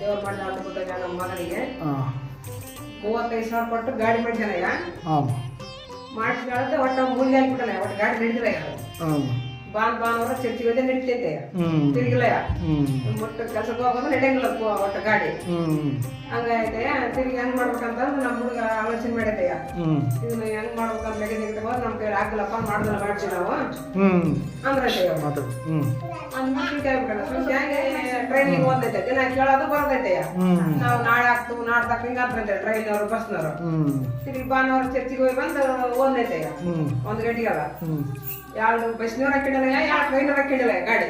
ದೇವ್ರ ಮಾಡಿದ ಅದ್ಭುತ ನಮ್ಮ ಮಗನಿಗೆ ಮೂವತ್ತೈದು ಸಾವಿರ ಕೊಟ್ಟು ಗಾಡಿ ಹಾಂ ಮಾಡಿಸ್ಕೊಳ್ಳೋದು ಒಟ್ಟು ಮೂಲ್ಯ ಆಗ್ಬಿಟ್ಟಲ್ಲ ಒಟ್ಟು ಗಾಡಿ ನಡೀತಿಲ್ಲ ಬಾನ್ ಭಾನುವಾರ ಚರ್ಚಿಗೆ ಹೋದೆ ನಡೀತೈತೆ. ಹ್ಞೂ ಒಟ್ಟು ಕೆಲಸಕ್ಕೆ ಹೋಗೋದು ನಡೆಯಂಗಿಲ್ಲ ಒಟ್ಟು ಗಾಡಿ. ಹಂಗೈತೆ ತಿರುಗಿ ಹೆಂಗ್ ಮಾಡ್ಬೇಕಂತಂದು ನಮ್ಮ ಹುಡುಗ ಆಲೋಚನೆ ಮಾಡೈತೆಯ ಹ್ಞೂ ಇದನ್ನ ಹೆಂಗ್ ಮಾಡ್ಬೇಕಂತ ಮೆಕ್ಯಾನಿಕ್ ತಗೊಂಡು ನಮ್ ಕೈಲಿ ಹಾಕಲಪ್ಪ ಮಾಡ್ದಲ್ಲ ಮಾಡ್ತೀವಿ ನಾವು. ಅಂದ್ರೆ ಟ್ರೈನಿಗೆ ಓದೈತೆ ದಿನ ಕೇಳೋದು ಬರ್ತೈತೆ ನಾವು ನಾಳೆ ಆಗ್ತು ಹಿಂಗ ಹಿಂಗಂತ ಟ್ರೈನ್ ಅವರು ಬಸ್ನವರು ತಿರುಗಿ ಭಾನುವಾರ ಚರ್ಚಿಗೆ ಹೋಗಿ ಬಂದು ಓದೈತೆ ಒಂದ್ ಗಂಟೆಗೆ ಗಂಟೆಗಲ್ಲ ಎರಡು ಬಸ್ನವ್ರು ಹಾಕಿಡಲ್ಲ ಎರಡು ಟ್ರೈನರ್ ಹಾಕಿಡಲ್ಲ ಗಾಡಿ.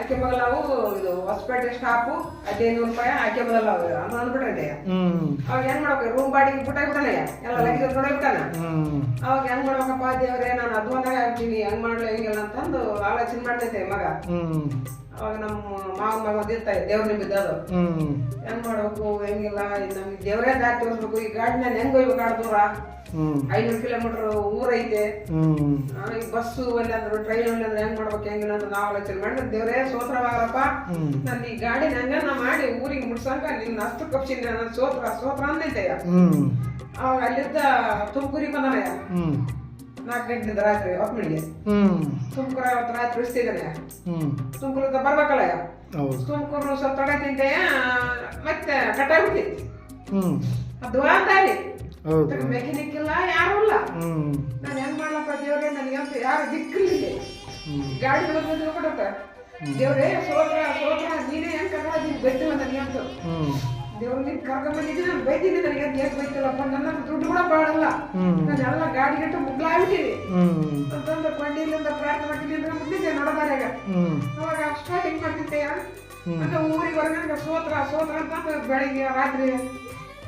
ಆಕೆ ಮಗ ನಾವು ಇದು ಹೊಸಪೇಟೆ ಸ್ಟಾಪು ಹದಿನೈದು ರೂಪಾಯಿ ಆಕೆ ಬರಲ್ಲ ಅವು ಅಂತ. ಅಂದ್ಬಿಟ್ರೆ ಅವಾಗ ಹೆಂಗ್ ಮಾಡ್ಬೇಕು? ರೂಮ್ ಬಾಡಿಗೆ ಬಿಟ್ಟಾಗ್ಬಿಟ್ಟಾನೆ ಎಲ್ಲ ಲಗೇಜ್ ನೋಡಿಬಿಟ್ಟಾನ ಅವಾಗ ಹೆಂಗ್ ಮಾಡ್ಬೇಕಪ್ಪ ದೇವ್ರೆ? ನಾನು ಆಗ್ತೀನಿ ಹೆಂಗ್ ಮಾಡ್ಲಿ ಹೆಂಗಿಲ್ಲ ಅಂತಂದು ಆಲೋಚನೆ ಮಾಡ್ತೈತೆ ಮಗ. ಅವಾಗ ನಮ್ಮ ಮಾವ ಮಗ ಇರ್ತಾರೆ ದೇವ್ರ ನಿಮ್ಮಿದ್ದು ಅದು. ಹ್ಞೂ ಹೆಂಗ್ ಮಾಡ್ಬೇಕು ಹೆಂಗಿಲ್ಲ ನಮ್ಗೆ ದೇವ್ರೇ ದಾರಿ ತೋರಿಸ್ಬೇಕು. ಈ ಗಾಡಿ ನಾನು ಹೆಂಗ್ ಹೋಗ್ಬೇಕು ಆಡ್ ದೂರ ಐನೂರು ಕಿಲೋಮೀಟರ್ ಊರೈತೆ ಈ ಬಸ್ಸು ಅಲ್ಲಿ ಅಂದ್ರೆ ಟ್ರೈನ್ ಅಲ್ಲಿ ಅಂದ್ರೆ ಹೆಂಗ್ ಮಾಡ್ಬೇಕು ಹೆಂಗಿಲ್ಲ ಅಂತ ನಾವು ಆಲೋಚನೆ ಮಾಡಿದ್ರೆ ದೇವರೇ ಸೋತ್ರವಾಗಪ್ಪ ಹ್ಞೂ ನಾನು ಈ ಗಾಡಿ ನಂಗ ನಾ ಮಾಡಿ ಊರಿಗೆ ಮುಟ್ಸಂಗ ನಿನ್ನ ಅಷ್ಟು ಕಪ್ಸಿ ನನ್ನ ಸೋತ್ರ ಸೋತ್ರ ಅಂದೈತೆ ಅವಾಗ ಅಲ್ಲಿದ್ದ ತುಮಕೂರಿಗೆ ಬಂದನಯ್ಯ ನಾಲ್ಕು ಗಂಟೆ ರಾತ್ರಿ ಒಪ್ಪಣಿಗೆ ತುಮಕೂರು ಅವತ್ತು ರಾತ್ರಿ ಹ್ಞೂ ತುಮಕೂರಿಂದ ಬರ್ಬೇಕಲ್ಲ ತುಮಕೂರು ಸ್ವಲ್ಪ ತಡೆ ತಿಂತೆ ಮತ್ತೆ ಕಟ್ಟಾಗ್ಬಿಟ್ಟೈತಿ ಹ್ಮ್. ಅದು ದಾರಿ ಮೆಕ್ಯಾನಿಕ್ ಇಲ್ಲ ಯಾರು ಇಲ್ಲ. ನಾನು ಹೆಂಗ್ ಮಾಡ್ಲಪ್ಪ ದೇವ್ರೆ ನನಗಂತ ಯಾರು ದಿಕ್ಕಿಲ್ಲ ಗಾಡಿ ಬಿಡೋದು ಕೊಡತ್ತ ದೇವ್ರೆ ಸೋತ್ರ ಸೋತ್ರ ನೀನೇ ಹೆಂಗ್ ಕರ್ಕೊಂಡು ನನಗಂತ ಹ್ಞೂ ದೇವ್ರು ನಿನ್ ಬೈತೀನಿ ನನಗೆ ಬೈತಿಲ್ಲಪ್ಪ ನನ್ನ ದುಡ್ಡು ಕೂಡ ಬಾಳಲ್ಲ. ನಾನು ನಾನೆಲ್ಲ ಗಾಡಿ ಗಂಟು ಮುಗ್ಲಾಗ್ಬಿಟ್ಟಿನಿ ಅಂತಂದು ಕೊಂಡಿಲಿಂದ ಪ್ರಾರ್ಥನೆ ಮುಂದಿದ್ದೆ ನೋಡೋದಾರಾಗ ಹ್ಞೂ ಅವಾಗ ಸ್ಟಾರ್ಟಿಂಗ್ ಮಾಡ್ತಿದ್ದೆಯ ಮತ್ತೆ ಊರಿಗೆ ಹೊರಗಂಗ ಸೋತ್ರ ಸೋತ್ರ ಅಂತ ಬೆಳಿಗ್ಗೆ ರಾತ್ರಿ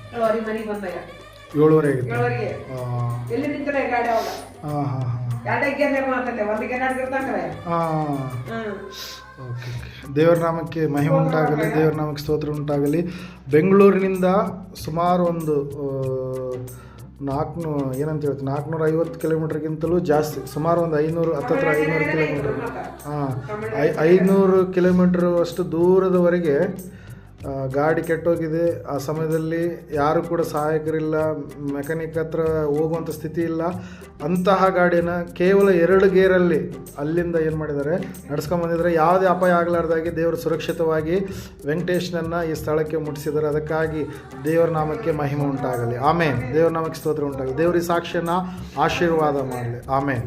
ಏಳುವರೆ ಮನೆಗೆ ಬಂದಾಗ ಏಳುವರೆ ಏಳುವರೆಗೆ. ಎಲ್ಲಿ ನಿಂತಲ್ಲ ಗಾಡಿ ಅವಾಗ? ಹಾಂ ಹಾಂ ಹಾಂ. ಎರಡೇ ಗೇರ್ ಮಾತಂತೆ ಒಂದು ಗೇರ್ ಹಿಡ್ದಿರ್ತಾಂದ್ರೆ ಹಾಂ. ಹ್ಮ್. ಓಕೆ ದೇವರ ನಾಮಕ್ಕೆ ಮಹಿಮೆ ಉಂಟಾಗಲಿ, ದೇವರ ನಾಮಕ್ಕೆ ಸ್ತೋತ್ರ ಉಂಟಾಗಲಿ. ಬೆಂಗಳೂರಿನಿಂದ ಸುಮಾರು ಒಂದು ನಾಲ್ಕುನೂ, ಏನಂತ ಹೇಳ್ತೀನಿ, ನಾಲ್ಕುನೂರ ಐವತ್ತು ಕಿಲೋಮೀಟ್ರ್ಗಿಂತಲೂ ಜಾಸ್ತಿ, ಸುಮಾರು ಒಂದು ಐನೂರು, ಹತ್ತತ್ರ ಐನೂರು ಕಿಲೋಮೀಟ್ರ್. ಹಾಂ, ಐ, ಐನೂರು ಕಿಲೋಮೀಟ್ರ್ ಅಷ್ಟು ದೂರದವರೆಗೆ ಗಾಡಿ ಕೆಟ್ಟೋಗಿದೆ. ಆ ಸಮಯದಲ್ಲಿ ಯಾರು ಕೂಡ ಸಹಾಯಕರಿಲ್ಲ. ಮೆಕ್ಯಾನಿಕ್ ಹತ್ರ ಹೋಗುವಂಥ ಸ್ಥಿತಿ ಇಲ್ಲ. ಅಂತಹ ಗಾಡಿನ ಕೇವಲ ಎರಡು ಗೇರಲ್ಲಿ ಅಲ್ಲಿಂದ ಏನು ಮಾಡಿದ್ದಾರೆ? ನಡ್ಸ್ಕೊಂಬಂದಿದ್ದಾರೆ ಯಾವುದೇ ಅಪಾಯ ಆಗಲಾರ್ದಾಗಿ ದೇವರು ಸುರಕ್ಷಿತವಾಗಿ ವೆಂಕಟೇಶ್ನನ್ನು ಈ ಸ್ಥಳಕ್ಕೆ ಮುಟ್ಟಿಸಿದ್ದಾರೆ. ಅದಕ್ಕಾಗಿ ದೇವರ ನಾಮಕ್ಕೆ ಮಹಿಮೆ ಉಂಟಾಗಲಿ. ಆಮೇನ್. ದೇವರ ನಾಮಕ್ಕೆ ಸ್ತೋತ್ರ ಉಂಟಾಗಲಿ. ದೇವ್ರ ಸಾಕ್ಷಿಯನ್ನು ಆಶೀರ್ವಾದ ಮಾಡಲಿ. ಆಮೇನ್.